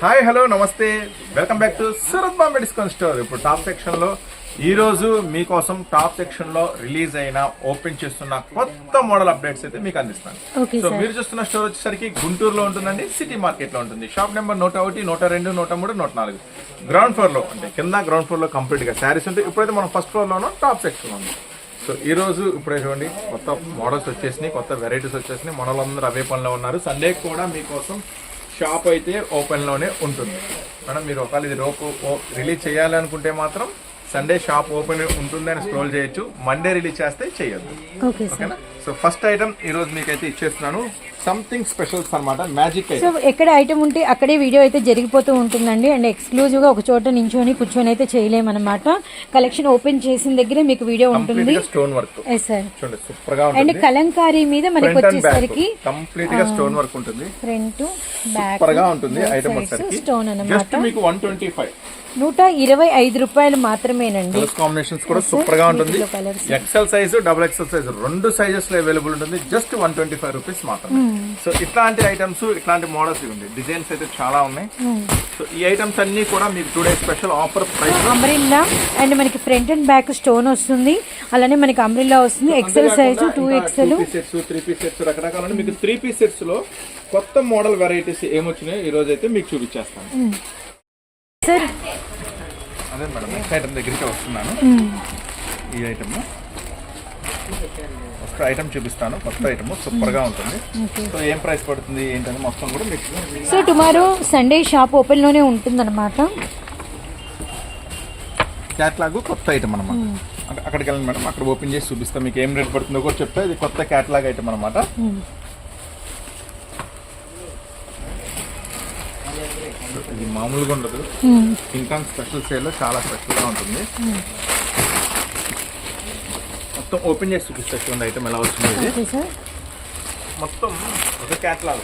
Hi hello namaste. Welcome back to Surat Bombay discount store ఇప్పుడు top సెక్షన్లో ఈ రోజు మీకోసం టాప్ సెక్షన్లో రిలీజ్ అయిన ఓపెన్ చేస్తున్న కొత్త మోడల్ అప్డేట్స్ అయితే మీకు అందిస్తాను. సో. మీరు చూస్తున్న స్టోర్ వచ్చేసరికి గుంటూరులో ఉంటుందండి సిటీ మార్కెట్లో ఉంటుంది. షాప్ నెంబర్ నూట ఒకటి నూట రెండు నూట మూడు నూట నాలుగు. గ్రౌండ్ ఫ్లోర్లో అంటే కింద గ్రౌండ్ ఫ్లోర్లో కంప్లీట్గా శారీస్ ఉంటాయి ఇప్పుడైతే మనం ఫస్ట్ ఫ్లోర్లో ఉన్నాం టాప్ సెక్షన్ ఉన్నాం సో ఈ రోజు ఇప్పుడే చూడండి కొత్త మోడల్స్ వచ్చేసినాయి కొత్త వెరైటీస్ వచ్చేసినాయి. మనలందరూ అవే పనిలో ఉన్నారు. సండే కూడా మీకోసం షాప్ అయితే ఓపెన్లోనే ఉంటుంది. మేడం మీరు ఒకవేళ ఇది రోపు రిలీజ్ చేయాలి అనుకుంటే మాత్రం సండే షాప్ ఓపెన్ ఉంటుంది అని స్క్రోల్ చేయొచ్చు. మండే రిలీజ్ చేస్తే చేయొద్దు. ఓకేనా? సో ఫస్ట్ ఐటమ్ ఈ రోజు మీకైతే ఇచ్చేస్తున్నాను. సంథింగ్ స్పెషల్స్ అన్నమాట మ్యాజిక్ సో ఎక్కడ ఐటమ్ ఉంటే అక్కడే వీడియో అయితే జరిగిపోతూ ఉంటుందండి. అండ్ ఎక్స్క్లూజివ్గా ఒక చోట నించొని కూర్చొని అయితే చేయలేమన్నమాట. కలెక్షన్ ఓపెన్ చేసిన దగ్గరే మీకు వీడియో ఉంటుంది. స్టోన్ వర్క్ చూడండి సూపర్గా అండ్ కలంకారీ మీద మనకి వచ్చేసరికి కంప్లీట్గా స్టోన్ వర్క్ ఉంటుంది. ఫ్రంట్ బ్యాక్ సూపర్గా ఉంటుంది ఐటమ్ వచ్చేసరికి. స్టోన్ అన్నమాట. మీకు వన్ ట్వంటీ ఫైవ్ నూట ఇరవై ఐదు రూపాయలు మాత్రమేనండి. కలర్స్ కాంబినేషన్స్ కూడా సూపర్గా ఉంటుంది. XL size double XL size రెండు సైజెస్ అవైలబుల్ ఉంటుంది. Just one twenty five rupees మాత్రమే సో ఇట్లాంటి ఐటమ్స్ ఇట్లాంటి మోడల్స్ ఉంది డిజైన్స్ అయితే చాలా ఉన్నాయి. సో ఈ ఐటమ్స్ అన్ని కూడా మీకు today special offer price umbrella and మనకి ఫ్రంట్ అండ్ బ్యాక్ స్టోన్ వస్తుంది. అలానే మనకి అంబ్రిల్లా వస్తుంది. XL size two XL sets three piece sets రకరకాల. మీకు త్రీ పీస్ సెట్స్లో కొత్త మోడల్ వెరైటీస్ ఏమొచ్చినాయో ఈ రోజు అయితే మీకు చూపించేస్తాను. సార్ అదే మేడం నెక్స్ట్ ఐటమ్ దగ్గరికి వస్తున్నాను. ఈ ఐటమ్ ఒక ఐటమ్ చూపిస్తాను. కొత్త ఐటమ్ సూపర్గా ఉంటుంది సో ఏం ప్రైస్ పడుతుంది ఏంటని మొత్తం కూడా మీకు సో టుమారో సండే షాప్ ఓపెన్లోనే ఉంటుందన్నమాట. క్యాట్లాగ్ కొత్త ఐటమ్ అనమాట అక్కడికి వెళ్ళండి మేడం. అక్కడ ఓపెన్ చేసి చూపిస్తాం. మీకు ఏం రేట్ పడుతుందో కూడా చెప్తే ఇది కొత్త క్యాట్లాగ్ ఐటమ్ అనమాట ఇది మామూలుగా ఉండదు. ఇంకా స్పెషల్ సేల్ చాలా స్పెషల్గా ఉంటుంది మొత్తం ఓపెన్ చేసి చూపిస్తా చూడండి ఐటమ్ ఎలా వచ్చింది మొత్తం ఒక క్యాట్లాగ్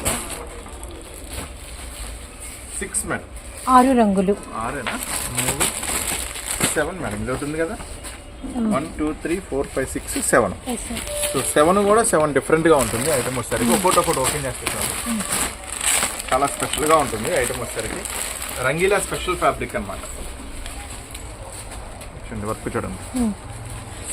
సిక్స్ మేడం ఆరు రంగులు. ఆరేనా? మూడు సెవెన్ మేడం ఇది ఉంది కదా? One two three four five six seven so seven కూడా సెవెన్ డిఫరెంట్గా ఉంటుంది. ఐటమ్ వచ్చేసరికి ఒక్కొక్కటి ఒకటి ఓపెన్ చేస్తున్నాను. చాలా స్పెషల్గా ఉంటుంది ఐటమ్ వచ్చేసరికి. రంగీలా స్పెషల్ ఫ్యాబ్రిక్ అనమాట చూడండి వర్క్ చూడండి.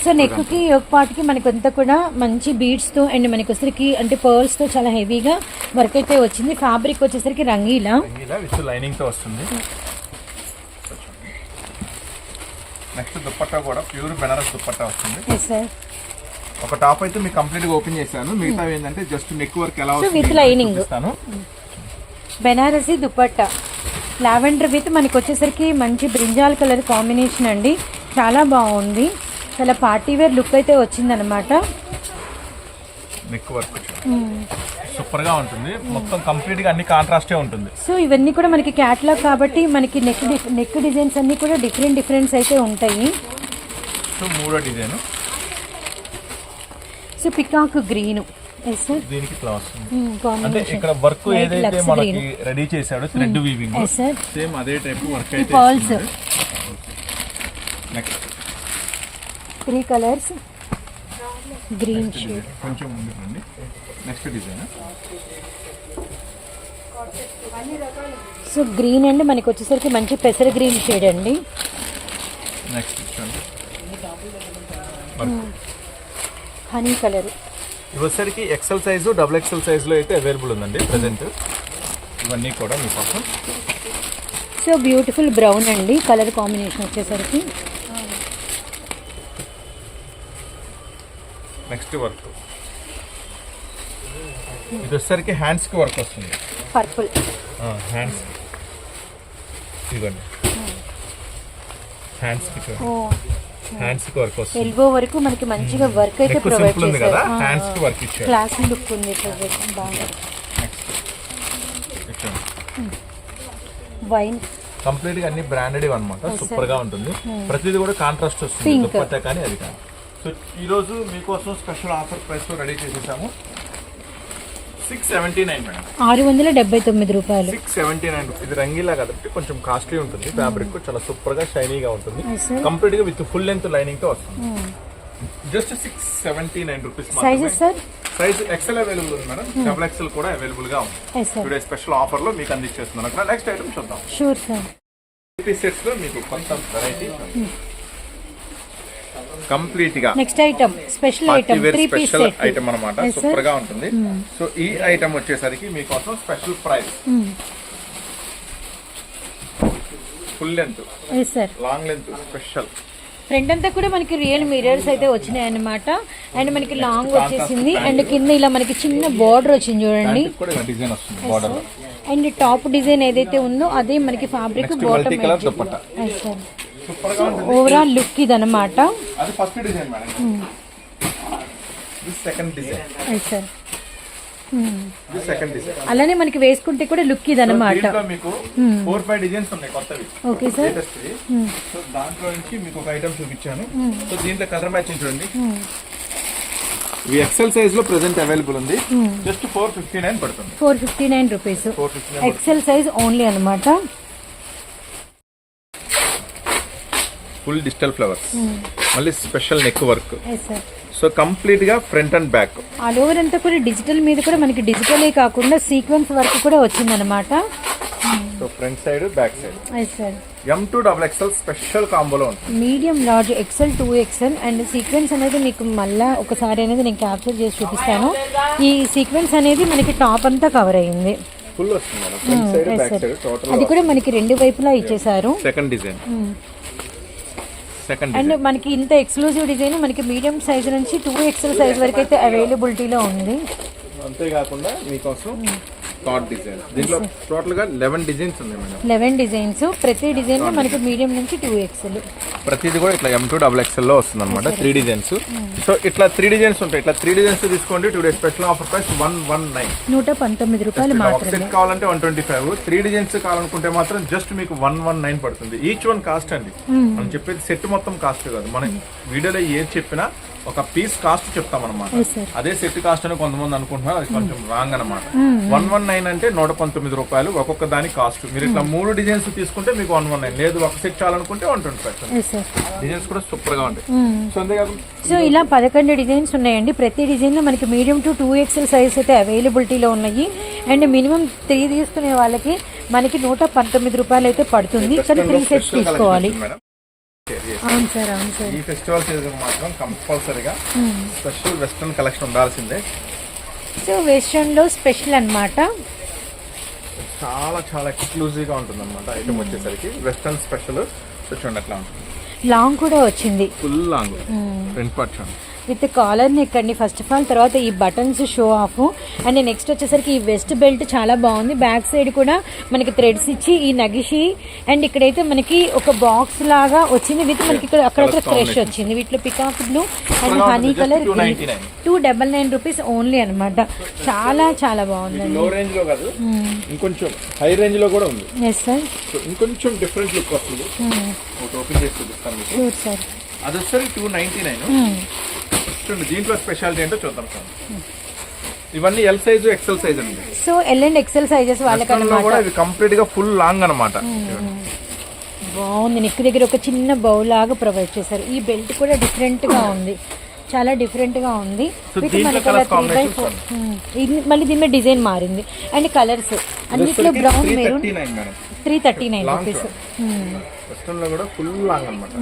సో నెక్కి ఒక పాటికి మనకి అంతా కూడా మంచి బీడ్స్తో అండ్ మనకి వచ్చేసరికి అంటే పర్ల్స్తో చాలా హెవీగా వర్క్ అయితే వచ్చింది. ఫ్యాబ్రిక్ వచ్చేసరికి రంగీలా. విత్ లైనింగ్తో వస్తుంది. నెక్స్ట్ దుప్పట్టా కూడా ప్యూర్ బెనారస్ దుప్పట్టా వస్తుంది. ఎస్ సార్ ఒక టాప్ అయితే మీకు కంప్లీట్గా ఓపెన్ చేశాను. మిగతా ఏంటంటే జస్ట్ నెక్ వర్క్ ఎలా So, వస్తుంది with lining. చూపిస్తాను. బెనారసి లావెండర్ విత్ మనకి వచ్చేసరికి మంచి బ్రింజాల్ కలర్ కాంబినేషన్ అండి. చాలా బాగుంది. చాలా పార్టీ వేర్ లుక్ అయితే వచ్చిందనమాట నెక్ వర్క్ సూపర్గా ఉంటుంది. మొత్తం కంప్లీట్గా అన్ని కాంట్రాస్టే ఉంటుంది. సో ఇవన్నీ కూడా మనకి క్యాట్లాగ్ కాబట్టి మనకి నెక్ నెక్ డిజైన్స్ అన్ని కూడా డిఫరెంట్ డిఫరెంట్స్ అయితే ఉంటాయి. సో మూడో design. So peacock green. Yes sir దీనికి వస్తుంది అంటే ఇక్కడ వర్క్ ఏదైతే మనకి. రెడీ చేశాడో thread weaving yes sir same అదే టైప్ వర్క్ అయితే falls next three colours. Green shade. కొంచెం నెక్స్ట్ డిజైన్? సో గ్రీన్ అండి మనకి వచ్చేసరికి మంచి పెసర గ్రీన్ షేడ్ అండి. నెక్స్ట్ చూడండి. Honey colour. ఇవి వచ్చేసరికి ఎక్సెల్ సైజు డబుల్ ఎక్సెల్ సైజ్లో అయితే అవైలబుల్ ఉందండి ప్రెసెంట్ ఇవన్నీ కూడా మీకోసం సో బ్యూటిఫుల్ బ్రౌన్ అండి కలర్ కాంబినేషన్ వచ్చేసరికి. Next work. ఇది వచ్చేసరికి హ్యాండ్స్కి వర్క్ వస్తుంది. పర్పుల్. హ్యాండ్స్. ఇదిగోండి. హ్యాండ్స్కి చూడండి. ఓ. హ్యాండ్స్కి వర్క్ వస్తుంది. ఎల్బో వరకు మనకి మంచిగా వర్క్ అయితే ప్రొవైడ్ ఉంది కదా? హ్యాండ్స్కి వర్క్ ఇచ్చారు. క్లాస్ లుక్ ఉంది బాగా వైన్ కంప్లీట్గా అన్ని బ్రాండెడ్ అనమాట సూపర్గా ఉంటుంది. ప్రతిదీ కూడా కాంట్రాస్ట్ వస్తుంది. దుప్పట్టా కానీ అది కానీ. సో ఈ రోజు మీకోసం స్పెషల్ ఆఫర్ ప్రైస్లో రెడీ చేసేసాము. Six seventy nine madam. ఆరు వందల డెబ్బై తొమ్మిది రూపాయలు. సిక్స్ సెవెంటీ నైన్ ఇది రంగీలా కాబట్టి కొంచెం కాస్ట్లీ ఉంటుంది ఫ్యాబ్రిక్ చాలా సూపర్గా షైనీగా ఉంటుంది. కంప్లీట్గా విత్ ఫుల్ లెంత్ లైనింగ్తో వస్తుంది. Just six seventy nine rupees sizes sir size XL available ఉంది మేడం. డబుల్ ఎక్సెల్ కూడా అవైలబుల్గా ఉంది. టుడే స్పెషల్ ఆఫర్లో మీకు అందించేస్తున్నాను. అక్కడ నెక్స్ట్ ఐటమ్ చూద్దాం షూర్ సార్ సెట్స్లో మీకు కొంత వెరైటీ కంప్లీట్గా next item special item wear three piece special item అనమాట. సూపర్గా ఉంటుంది. సో ఈ ఐటమ్ వచ్చేసరికి మీకోసం special price full length long length special front అంతా కూడా మనకి రియల్ మిరర్స్ అయితే వచ్చినాయి అన్నమాట అండ్ మనకి లాంగ్ వచ్చేసింది. అండ్ కింద ఇలా మనకి చిన్న బార్డర్ వచ్చింది చూడండి. అండ్ టాప్ డిజైన్ ఏదైతే ఉందో అదే మనకి fabric dupatta. Bottom overall look ఇది అనమాట అది first design madam this second design sir this second design అలానే మనకి వేసుకుంటే కూడా లుక్ ఇది అనమాట మీకు ఫోర్ ఫైవ్ డిజైన్స్ ఉన్నాయి కొత్తవి. ఓకే సార్ లేటెస్ట్ సో దాంట్లో నుంచి మీకు ఒక ఐటమ్ చూపించాను. సో దీంట్లో కలర్ మ్యాచింగ్ చూడండి. ఇవి ఎక్సెల్ సైజ్లో ప్రెసెంట్ అవైలబుల్ ఉంది. జస్ట్ ఫోర్ ఫిఫ్టీ నైన్ పడుతుంది. Four fifty nine rupees XL size only అనమాట ఫుల్ డిజిటల్ ఫ్లవర్స్. మళ్ళీ స్పెషల్ నెక్ వర్క్. సో కంప్లీట్గా front and back. All over అంతా కూడా డిజిటల్ మీద కూడా మనకి డిజిటలే కాకుండా సీక్వెన్స్ వర్క్ కూడా వచ్చిందనమాట so front side back side. M two double XL special కాంబోలో ఉంటుంది. Medium large XL two XL and sequence అనేది మీకు మళ్ళా ఒకసారి అనేది నేను క్యాప్చర్ చేసి చూపిస్తాను. ఈ సీక్వెన్స్ అనేది మనకి టాప్ అంతా కవర్ అయ్యింది ఫుల్ వస్తుంది టోటల్ అది కూడా మనకి రెండు వైపులా ఇచ్చేసారు సెకండ్ డిజైన్ అండ్ మనకి ఇంత ఎక్స్క్లూజివ్ డిజైన్ మనకి మీడియం సైజ్ నుంచి టూ ఎక్సెల్ సైజ్ వరకు అయితే అవైలబిలిటీలో ఉంది. అంతేకాకుండా మీకోసం థాట్ డిజైన్. దీంట్లో టోటల్గా లెవెన్ డిజైన్స్ ఉన్నాయి మేడం. Eleven designs. ప్రతి డిజైన్లో మనకి మీడియం నుంచి టూ ఎక్సెల్ ప్రతిది కూడా ఇట్లా ఎం టూ డబుల్ ఎక్స్ఎల్లో వస్తుంది అనమాట త్రీ డిజైన్స్ సో ఇట్లా త్రీ డిజైన్స్ ఉంటాయి. ఇట్లా త్రీ డిజైన్స్ తీసుకోండి today special offer price one one nine నూట పంతొమ్మిది రూపాయలు మాత్రమే. సెట్ కావాలంటే one twenty five three designs కావాలనుకుంటే మాత్రం జస్ట్ మీకు వన్ వన్ నైన్ పడుతుంది. ఈచ్ వన్ కాస్ట్ అండి. మనం చెప్పేది సెట్ మొత్తం కాస్ట్ కాదు. మనం వీడియోలో ఏది చెప్పినా ఒక పీస్ కాస్ట్ చెప్తాం అనమాట. అదే సెట్ కాస్ట్ అని కొంతమంది అనుకుంటున్నారు అది కొంచెం రాంగ్ అనమాట వన్ వన్ నైన్ అంటే నూట పంతొమ్మిది రూపాయలు ఒక్కొక్క దాని కాస్ట్. మీరు ఇట్లా మూడు డిజైన్స్ తీసుకుంటే మీకు వన్ వన్ నైన్. లేదు ఒక సెట్ చాలనుకుంటే వన్ ట్వంటీ ఫైవ్. డిజైన్స్ కూడా సూపర్గా ఉంటాయి సో అంతేకాకుండా సో ఇలా పదకొండు డిజైన్స్ ఉన్నాయండి. ప్రతి డిజైన్లో మనకి medium to two XL size అయితే అవైలబిలిటీలో ఉన్నాయి. అండ్ మినిమం త్రీ తీసుకునే వాళ్ళకి మనకి నూట పంతొమ్మిది రూపాయలు అయితే పడుతుంది. కానీ త్రీ సెట్స్ తీసుకోవాలి. Collection madam. అవును సార్ అవును సార్. ఈ ఫెస్టివల్ సీజన్ మాత్రం కంపల్సరీగా స్పెషల్ వెస్ట్రన్ కలెక్షన్ ఉండాల్సిందే. సో వెస్ట్రన్లో స్పెషల్ అన్నమాట. చాలా చాలా ఎక్స్క్లూజివ్గా ఉంటుంది అనమాట ఐటమ్ వచ్చేసరికి. Western special. చూడండి అట్లా ఉంటుంది. లాంగ్ కూడా వచ్చింది. Full long. ఫ్రంట్ పార్ట్ చూడండి. విత్ కాలర్ నెక్ అండి. ఫస్ట్ ఆఫ్ ఆల్ తర్వాత ఈ buttons show off and next వచ్చేసరికి ఈ వెస్ట్ బెల్ట్ చాలా బాగుంది. బ్యాక్ సైడ్ కూడా మనకి థ్రెడ్స్ ఇచ్చి ఈ నగిషి. అండ్ ఇక్కడైతే మనకి ఒక బాక్స్ లాగా వచ్చింది. విత్ మనకి ఇక్కడ అక్కడక్కడ క్రష్ వచ్చింది. వీటిలో peacock blue and honey colour 299. Two double nine rupees only అనమాట చాలా చాలా బాగుందండి. లో రేంజ్లో కాదు ఇంకొంచెం హై రేంజ్లో కూడా ఉంది. ఎస్ సార్ ఇంకొంచెం డిఫరెంట్ లుక్ వస్తుంది. ఓపెన్ చేసి చూపిస్తాను సార్ అది వచ్చేసరికి టూ నైన్టీ నైన్ చూడండి దీంట్లో స్పెషాలిటీ ఏంటో చూద్దాం సార్. ఇవన్నీ ఎల్ సైజు ఎక్సెల్ సైజ్ అండి. So L and XL sizes కూడా ఇవి కంప్లీట్గా ఫుల్ లాంగ్ అనమాట బాగుంది. నెక్ దగ్గర ఒక చిన్న బౌల్ లాగా ప్రొవైడ్ చేశారు. ఈ బెల్ట్ కూడా డిఫరెంట్గా ఉంది. చాలా డిఫరెంట్గా ఉంది. బై మళ్ళీ దీని మీద డిజైన్ మారింది. అండ్ కలర్స్ అన్నిట్లో brown three maroon thirty nine madam three thirty nine rupees లో కూడా ఫుల్ లాంగ్ అనమాట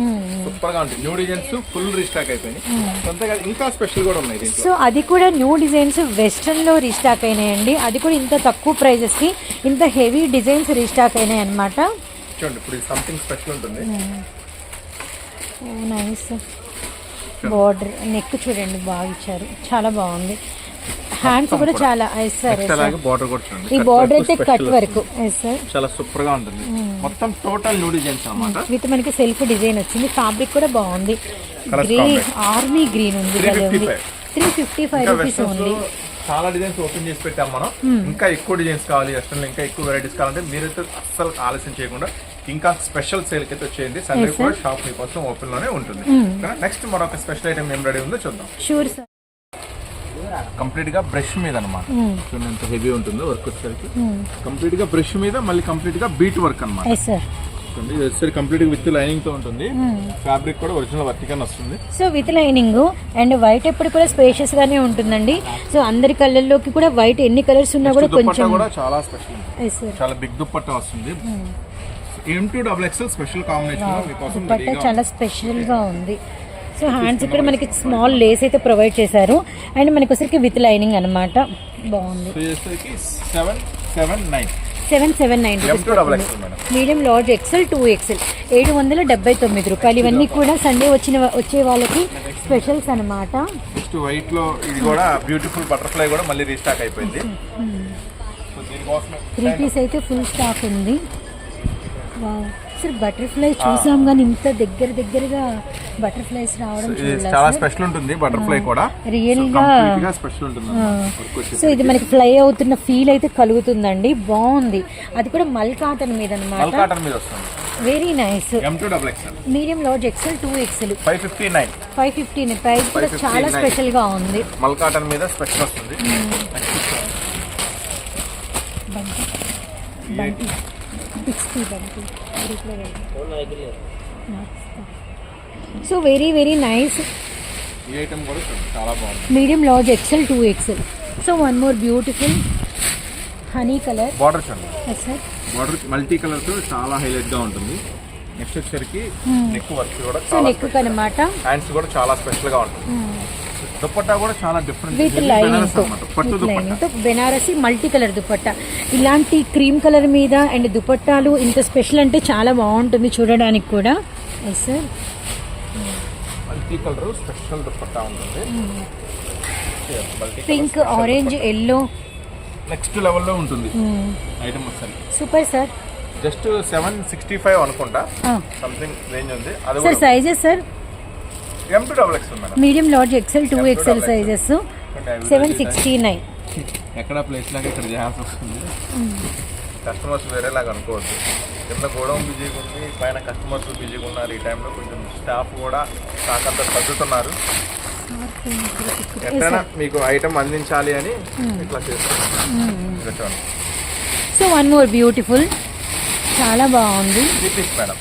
సూపర్గా ఉంటుంది న్యూ డిజైన్స్ ఫుల్ రీస్టాక్ అయిపోయినాయి. ఇంకా స్పెషల్ కూడా ఉన్నాయి సో అది కూడా న్యూ డిజైన్స్ వెస్ట్రన్లో రీస్టాక్ అయినాయండి. అది కూడా ఇంత తక్కువ ప్రైజెస్కి ఇంత హెవీ డిజైన్స్ రీస్టాక్ అయినాయి అనమాట చూడండి ఇప్పుడు సంథింగ్ స్పెషల్ ఉంటుంది. నైస్ బార్డర్ నెక్ చూడండి బాగా ఇచ్చారు. చాలా బాగుంది. హ్యాండ్స్ కూడా చాలా సార్ బార్డర్ కూడా ఈ బార్డర్ అయితే కట్. వరకు సార్ చాలా సూపర్గా ఉంటుంది మొత్తం టోటల్ న్యూ డిజైన్స్ అన్నమాట. విత్ మనకి సెల్ఫ్ డిజైన్ వచ్చింది. ఫ్యాబ్రిక్ కూడా బాగుంది. Colours grey combination. Army green ఉంది భలే ఉంది. 355. త్రీ ఫిఫ్టీ ఫైవ్ రూపీస్లో చాలా డిజైన్స్ ఓపెన్ చేసి పెట్టాం మనం. ఇంకా ఎక్కువ డిజైన్స్ కావాలి వెస్టర్న్లో ఇంకా ఎక్కువ వెరైటీస్ కావాలంటే మీరైతే అస్సలు ఆలస్యం చేయకుండా ఇంకా స్పెషల్ సేల్కి అయితే వచ్చేయండి. సండే కూడా షాప్ మీకోసం ఓపెన్లోనే ఉంటుంది. నెక్స్ట్ మరొక స్పెషల్ ఐటమ్ ఏం రెడీ ఉందో చూద్దాం. షూర్ సార్ కంప్లీట్గా బ్రష్ మీద అనమాట చూడండి ఎంత హెవీ ఉంటుందో వర్క్ వచ్చేసరికి కంప్లీట్గా బ్రష్ మీద మళ్ళీ కంప్లీట్గా బీట్ వర్క్ అనమాట. ఇది వచ్చేసరికి కంప్లీట్ విత్ లైనింగ్తో ఉంటుంది ఫ్యాబ్రిక్ కూడా ఒరిజినల్ వర్టికన్ వస్తుంది. So with lining and white ఎప్పుడు కూడా స్పేషియస్ గానే ఉంటుందండి. సో అందరి కలర్లోకి కూడా వైట్ ఎన్ని కలర్స్ ఉన్నా కూడా కొంచెం కూడా చాలా స్పెషల్. చాలా బిగ్ దుప్పట్టా వస్తుంది. M two double XL special combination చాలా స్పెషల్గా ఉంది. సో హ్యాండ్స్ ఇక్కడ మనకి స్మాల్ లేస్ అయితే ప్రొవైడ్ చేశారు. అండ్ మనకి వచ్చరికి విత్ లైనింగ్ అన్నమాట. బాగుంది. Seven seven nine medium large XL two XL ఏడు వందల డెబ్బై తొమ్మిది రూపాయలు. ఇవన్నీ కూడా సండే వచ్చిన వచ్చే వాళ్ళకి స్పెషల్స్ అన్నమాట. నెక్స్ట్ వైట్లో ఇది కూడా బ్యూటిఫుల్ బటర్ఫ్లై కూడా మళ్ళీ రీస్టాక్ అయిపోయింది. త్రీ పీస్ అయితే ఫుల్ స్టాక్ ఉంది. సార్ బటర్ఫ్లై చూసాం కానీ ఇంత దగ్గర దగ్గరగా బటర్ఫ్లైస్ రావడం చాలా స్పెషల్ ఉంటుంది బటర్ఫ్లై కూడా. రియల్గా కంప్లీట్గా స్పెషల్ ఉంటుంది. సో ఇది మనకి ఫ్లై అవుతున్న ఫీల్ అయితే కలుగుతుందండి. బాగుంది. అది కూడా మల్ కాటన్ మీద అనమాట కాటన్ మీద వస్తుంది. Very nice medium large XL two XL five fifty nine five fifteen price కూడా 559. చాలా స్పెషల్గా ఉంది. మల్ కాటన్ మీద స్పెషల్ వస్తుంది. Sixty Bunty so very very nice. Medium large XL two XL. So one more beautiful honey colour. Border sir border multi కలర్తో చాలా హైలైట్గా ఉంటుంది. నెక్స్ట్ వచ్చేసరికి నెక్ వర్క్ కూడా సో నెక్ అనమాట హ్యాండ్స్ కూడా చాలా స్పెషల్గా ఉంటుంది. దుపట్టా కూడా చాలా డిఫరెంట్ విత్ లైనింగ్తో. పట్టు బెనారసి మల్టీ కలర్ దుపట్టా ఇలాంటి క్రీమ్ కలర్ మీద అండ్ దుపట్టాలు ఇంత స్పెషల్ అంటే చాలా బాగుంటుంది చూడడానికి కూడా. Yes sir multi colour special dupatta ఉంటుంది. Pink orange yellow. నెక్స్ట్ లెవెల్లో ఉంటుంది. ఐటమ్ వస్తుంది super sir just seven sixty five అనుకుంటా. సంథింగ్ రేంజ్ ఉంది. అది sir sizes sir M two double X madam medium large XL two XL sizes seven sixty nine ఎక్కడ place లాగా ఇక్కడ చేయాల్సి వస్తుంది. కస్టమర్స్ వేరేలాగా అనుకోవద్దు. కింద గోడౌన్ బిజీగా ఉంది పైన కస్టమర్స్ బిజీగా ఉన్నారు ఈ టైంలో కొంచెం స్టాఫ్ కూడా నాకంతా సర్దుతున్నారు. ఎక్కడైనా మీకు ఐటమ్ అందించాలి అని ఇట్లా చేస్తున్నాం ఇదిగో చూడండి. So one more beautiful. చాలా బాగుంది. Three piece madam.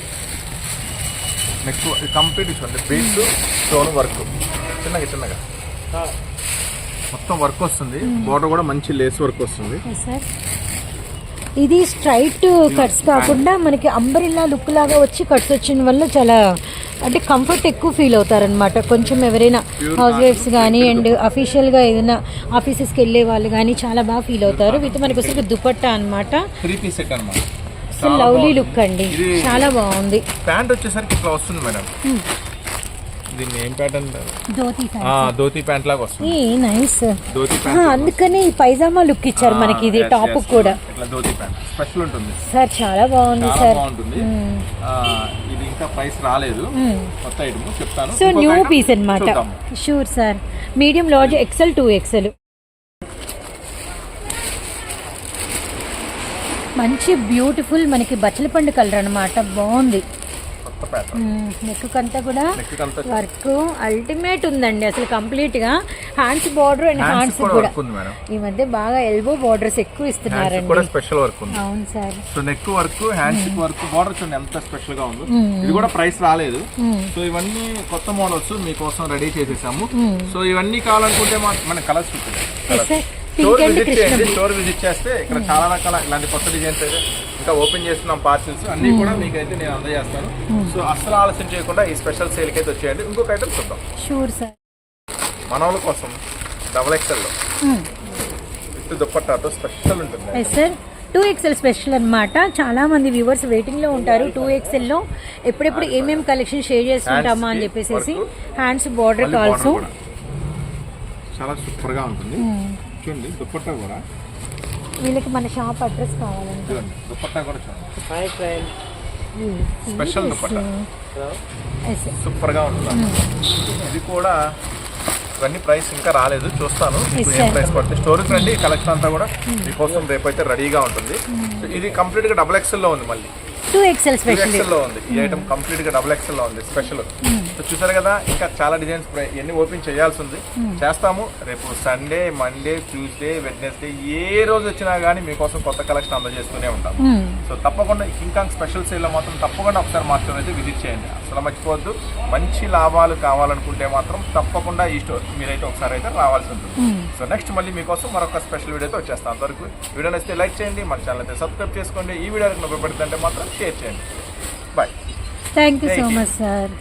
Next complete చూడండి బీట్స్ స్టోన్ వర్క్. చిన్నగా చిన్నగా. మొత్తం వర్క్ వస్తుంది. బోర్డర్ కూడా మంచి లేస్ వర్క్ వస్తుంది. ఇది స్ట్రైట్ కట్స్ కాకుండా మనకి అంబరిల్లా లుక్ లాగా వచ్చి కట్స్ వచ్చిన వల్ల చాలా అంటే కంఫర్ట్ ఎక్కువ ఫీల్ అవుతారనమాట కొంచెం ఎవరైనా హౌస్ వైఫ్స్ కానీ అండ్ అఫీషియల్గా ఏదైనా ఆఫీసెస్కి వెళ్ళే వాళ్ళు కానీ చాలా బాగా ఫీల్ అవుతారు. విత్ మనకి వచ్చి దుపట్టా అనమాట లవ్లీ లుక్ అండి. చాలా బాగుంది. ప్యాంట్ వచ్చేసరికి ఇట్లా వస్తుంది మేడం. దీన్ని ఏం ధోతి ప్యాంట్. లాగా వస్తుంది. నైస్ అందుకనే పైజామా లుక్ ఇచ్చారు మనకి ఇది టాప్. కూడా. ఇట్లా ధోతి ప్యాంట్. స్పెషల్ ఉంటుంది. సార్ చాలా బాగుంది సార్. బాగుంటుంది. ఇంకా ప్రైస్ రాలేదు. కొత్త ఐటమ్ చెప్తాను. సో న్యూ పీస్ అన్నమాట. Sure sir medium large XL two XL మంచి బ్యూటిఫుల్ మనకి బచ్చల పండు కలర్ అనమాట బాగుంది. నెక్ అంతా కూడా వర్క్ అల్టిమేట్ ఉందండి అసలు కంప్లీట్గా హ్యాండ్స్ బార్డర్ అండ్ హ్యాండ్స్ కూడా ఈ మధ్య బాగా ఎల్బో బార్డర్స్ ఎక్కువ ఇస్తున్నారండి కూడా స్పెషల్ వర్క్ ఉంది. అవును sir. So neck work hands work border చూడండి ఎంత స్పెషల్గా ఉందో ఇది కూడా ప్రైస్ రాలేదు. సో ఇవన్నీ కొత్త మోడల్స్ మీకోసం రెడీ చేసేసాము. సో ఇవన్నీ కావాలనుకుంటే మన కలర్స్ స్టోర్ విజిట్ చేయండి. స్టోర్ విజిట్ చేస్తే ఇక్కడ చాలా రకాల ఇలాంటి కొత్త డిజైన్స్ అయితే ఇంకా ఓపెన్ చేస్తున్నాం పార్సిల్స్ అన్ని కూడా మీకైతే నేను అందజేస్తాను. సో అస్సలు ఆలస్యం చేయకుండా ఈ స్పెషల్ సేల్కి అయితే వచ్చేయండి. ఇంకొక ఐటమ్ చూద్దాం. షూర్ సార్ మన వాళ్ళ కోసం డబల్ ఎక్స్ఎల్లో విత్ దుప్పట్టాతో స్పెషల్ ఉంటుంది. Yes sir two XL special అన్నమాట. చాలా మంది వ్యూవర్స్ వెయిటింగ్లో ఉంటారు టూ ఎక్స్ఎల్లో. ఎప్పుడెప్పుడు ఏమేం కలెక్షన్ షేర్ చేసుకుంటామా అని చెప్పేసి. హ్యాండ్స్ బార్డర్ కూడా. చాలా సూపర్గా ఉంటుంది చూడండి దుప్పట్టా కూడా. వీళ్ళకి మన షాప్ అడ్రస్ కావాలండి. చూడండి దుప్పట్టా కూడా చూడండి. స్పెషల్ దుప్పట్టా. ఎస్ సూపర్గా ఉంటుంది? ఇది కూడా ఇవన్నీ ప్రైస్ ఇంకా రాలేదు చూస్తాను. మీకు ఏం. ప్రైస్ పడుతుంది? స్టోరేజ్ రండి కలెక్షన్ అంతా కూడా మీకోసం రేపు అయితే రెడీగా ఉంటుంది. ఇది కంప్లీట్గా డబుల్ ఎక్స్ఎల్లో ఉంది మళ్ళీ. టూ ఎక్స్ఎల్ స్పెషల్ ఎక్సెల్లో ఉంది. ఈ ఐటమ్ కంప్లీట్గా డబుల్ ఎక్సెల్లో ఉంది స్పెషల్ చూసారు కదా ఇంకా చాలా డిజైన్స్ ఎన్ని ఓపెన్ చేయాల్సి ఉంది చేస్తాము. రేపు సండే మండే ట్యూస్డే వెడ్నెస్డే ఏ రోజు వచ్చినా గానీ మీకోసం కొత్త కలెక్షన్ అందజేస్తూనే ఉంటాం. సో తప్పకుండా కింగ్ కాంగ్ స్పెషల్ సేల్లో మాత్రం తప్పకుండా ఒకసారి మా స్టోర్ అయితే విజిట్ చేయండి. అసలు మర్చిపోవద్దు. మంచి లాభాలు కావాలనుకుంటే మాత్రం తప్పకుండా ఈ స్టోర్ మీరైతే ఒకసారి అయితే రావాల్సి ఉంటుంది. సో నెక్స్ట్ మళ్ళీ మీకోసం మరొక స్పెషల్ వీడియోతో వచ్చేస్తాం. అంతవరకు వీడియో నచ్చితే లైక్ చేయండి. మన ఛానల్ అయితే సబ్స్క్రైబ్ చేసుకోండి. ఈ వీడియో ఉపయోగపడుతుందంటే మాత్రం షేర్ చేయండి. Bye thank you so. Much sir